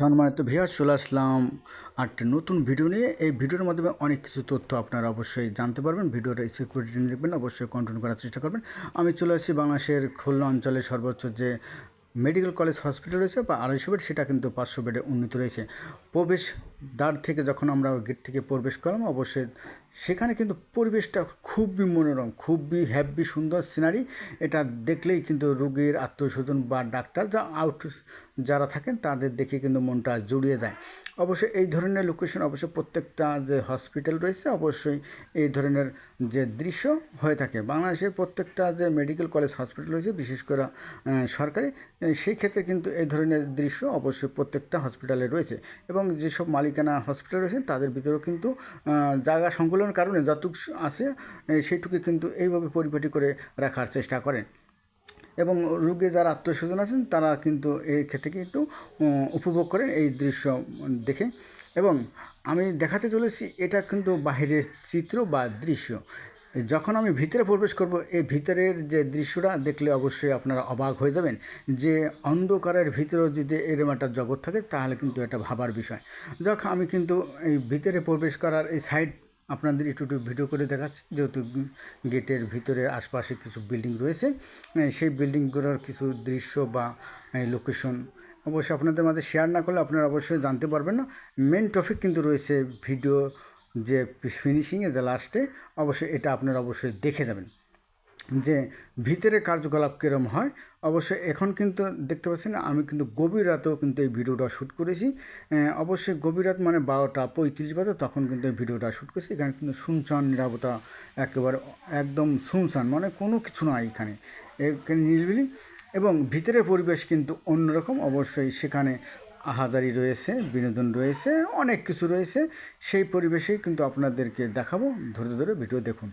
সম্মানিত ভিয়া চলে আসলাম আটটি নতুন ভিডিও নিয়ে। এই ভিডিওর মাধ্যমে অনেক কিছু তথ্য আপনারা অবশ্যই জানতে পারবেন। ভিডিওটা সিকিউরিটি দেখবেন, অবশ্যই কন্টিনিউ করার চেষ্টা করবেন। আমি চলে আসি বাংলাদেশের খুলনা অঞ্চলে সর্বোচ্চ যে মেডিকেল কলেজ হসপিটাল রয়েছে বা আড়াইশো বেড, সেটা কিন্তু পাঁচশো বেডে উন্নীত রয়েছে। প্রবেশ দ্বার থেকে যখন আমরা গেট থেকে প্রবেশ করলাম, অবশ্যই সেখানে কিন্তু পরিবেশটা খুবই মনোরম, খুবই হ্যাপি সুন্দর সিনারি এটা দেখলেই কিন্তু রোগীর আত্মীয় স্বজন বা ডাক্তার যা আউট যারা থাকেন, তাদের দেখে কিন্তু মনটা জুড়িয়ে যায়। অবশ্যই এই ধরনের লোকেশন অবশ্যই প্রত্যেকটা যে হসপিটাল রয়েছে, অবশ্যই এই ধরনের যে দৃশ্য হয়ে থাকে। বাংলাদেশের প্রত্যেকটা যে মেডিকেল কলেজ হসপিটাল রয়েছে, বিশেষ করে সরকারি আহ, সেই ক্ষেত্রে কিন্তু এই ধরনের দৃশ্য অবশ্যই প্রত্যেকটা হসপিটালে রয়েছে। এবং যেসব মালিকানা হসপিটাল রয়েছে তাদের ভিতরেও কিন্তু জায়গা সংকুলনের কারণে যতটুকু আছে আহ, সেইটুকু কিন্তু এইভাবে পরিপাটি করে রাখার চেষ্টা করেন। এবং রোগী যারা আত্মীয়স্বজন আছেন তারা কিন্তু এই ক্ষেত্রে একটু উপভোগ করেন এই দৃশ্য দেখে। এবং আমি দেখাতে চলেছি এটা কিন্তু বাহিরের চিত্র বা দৃশ্য। যখন আমি ভিতরে প্রবেশ করব, এই ভিতরের যে দৃশ্যটা দেখলে অবশ্যই আপনারা অবাক হয়ে যাবেন যে অন্ধকারের ভিতরেও যদি এরম একটা জগৎ থাকে, তাহলে কিন্তু এটা ভাবার বিষয়। যখন আমি কিন্তু এই ভিতরে প্রবেশ করার এই সাইড আপনাদের একটু একটু ভিডিও করে দেখাচ্ছি। যেহেতু গেটের ভিতরে আশপাশে কিছু বিল্ডিং রয়েছে সেই বিল্ডিংগুলোর কিছু দৃশ্য বা লোকেশন অবশ্যই আপনাদের মাঝে শেয়ার না করলে আপনারা অবশ্যই জানতে পারবেন না। মেন টপিক কিন্তু রয়েছে ভিডিও যে ফিনিশিংয়ে যে লাস্টে অবশ্যই এটা আপনারা অবশ্যই দেখে যাবেন। যে ভিতরে কার্যকলাপ কীরম হয়, অবশ্যই এখন কিন্তু দেখতে পাচ্ছেন, আমি কিন্তু গভীর রাতেও কিন্তু এই ভিডিওটা শ্যুট করেছি। অবশ্যই গভীর রাত মানে বারোটা পঁয়ত্রিশ বাজে, তখন কিন্তু এই ভিডিওটা শ্যুট করেছি। এখানে কিন্তু শুনশান, নিরাপত্তা একেবারে একদম শুনশান মানে কোনো কিছু নয় এখানে। এখানে নিরিবিলি এবং ভিতরের পরিবেশ কিন্তু অন্যরকম। অবশ্যই সেখানে আহাজারি রয়েছে, বিনোদন রয়েছে, অনেক কিছু রয়েছে। সেই পরিবেশেই কিন্তু আপনাদেরকে দেখাবো। ধরে ধরে ভিডিও দেখুন।